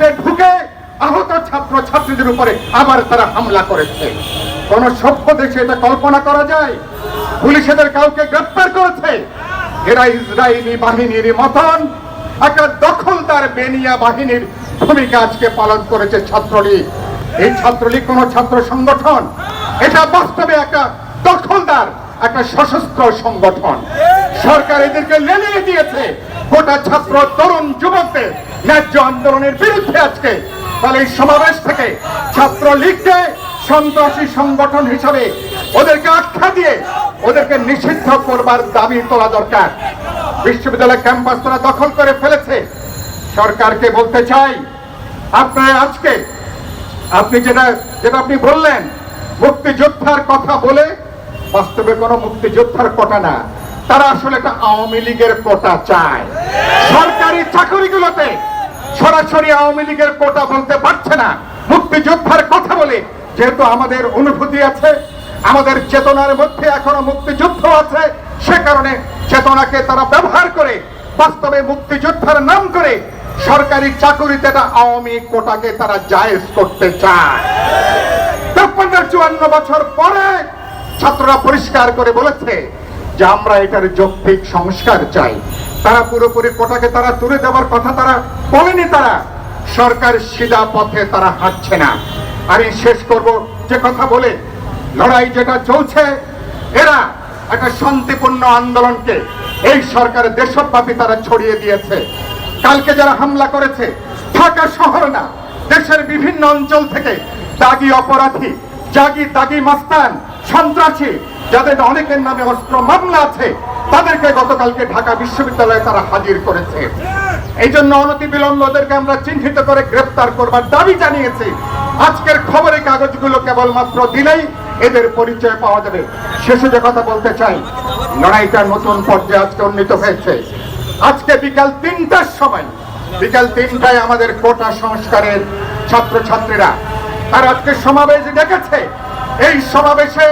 মধ্যে ঢুকে আহত ছাত্র ছাত্রীদের উপরে আবার তারা হামলা করেছে। কোন সভ্য দেশে এটা কল্পনা করা যায়? পুলিশ এদের কাউকে গ্রেপ্তার করেছে? এরা ইসরায়েলি বাহিনীর মতন। একটা দখলদার বেনিয়া বাহিনীর ভূমিকা আজকে পালন করেছে ছাত্রলীগ। এই ছাত্রলীগ কোন ছাত্র সংগঠন? এটা বাস্তবে একটা দখলদার, একটা সশস্ত্র সংগঠন। সরকার এদেরকে লেলিয়ে দিয়েছে। গোটা ছাত্র তরুণ যুবকদের ন্যায্য আন্দোলনের বিরুদ্ধে আজকে তাহলে এই সমাবেশ থেকে ছাত্রলীগকে সন্ত্রাসী সংগঠন হিসাবে ওদেরকে আখ্যা দিয়ে ওদেরকে নিষিদ্ধ করবার দাবি তোলা দরকার। বিশ্ববিদ্যালয় ক্যাম্পাস তারা দখল করে ফেলেছে। সরকারকে বলতে চাই, আপনারা আজকে আপনি যেটা যেটা আপনি বললেন, মুক্তিযোদ্ধার কথা বলে বাস্তবে কোনো মুক্তিযোদ্ধার কোটা না। তারা আসলে একটা আওয়ামী লীগের কোটা চায়। সরকারি চাকরিগুলোতে সরাসরি আওয়ামী লীগের কোটা বলতে পারছে না। মুক্তিযোদ্ধার কথা বলে, যেহেতু আমাদের অনুভূতি আছে, আমাদের চেতনার মধ্যে এখনও মুক্তিযুদ্ধ আছে, সে কারণে চেতনাকে তারা ব্যবহার করে, বাস্তবে মুক্তিযোদ্ধার নাম করে সরকারি চাকুরিতে আওয়ামী কোটাকে তারা জায়েজ করতে চায়। তেপ্পান্ন, চুয়ান্ন বছর পরে ছাত্ররা পরিষ্কার করে বলেছে যে আমরা এটার যৌক্তিক সংস্কার চাই। তারা পুরোপুরি কোটাকে তারা তুলে দেওয়ার কথা তারা বলেনি তারা। সরকার সিধা পথে তারা হাঁটছে না। আর শেষ করব যে কথা বলে, লড়াই যেটা চলছে, এরা একটা শান্তিপূর্ণ আন্দোলনকে এই সরকার দেশব্যাপী তারা ছড়িয়ে দিয়েছে। কালকে যারা হামলা করেছে, ঢাকা শহর না, দেশের বিভিন্ন অঞ্চল থেকে দাগি অপরাধী, জাগি দাগি মাস্তান, সন্ত্রাসী যাদের অনেকের নামে অস্ত্র মামলা আছে, তাদেরকে গতকালকে ঢাকা বিশ্ববিদ্যালয়ে তারা হাজির করেছে। এই জন্য অনতি বিলম্ব ওদেরকে আমরা চিহ্নিত করে গ্রেপ্তার করবার দাবি জানিয়েছি। আজকের খবরের কাগজগুলো কেবলমাত্র দিলেই এদের পরিচয় পাওয়া যাবে। শেষে যে কথা বলতে চাই, লড়াইটা নতুন পর্যায়ে আজকে উন্নীত হয়েছে। আজকে বিকাল তিনটার সময়, বিকাল তিনটায় আমাদের কোটা সংস্কারের ছাত্রছাত্রীরা, তারা আজকে সমাবেশ ডেকেছে। এই সমাবেশে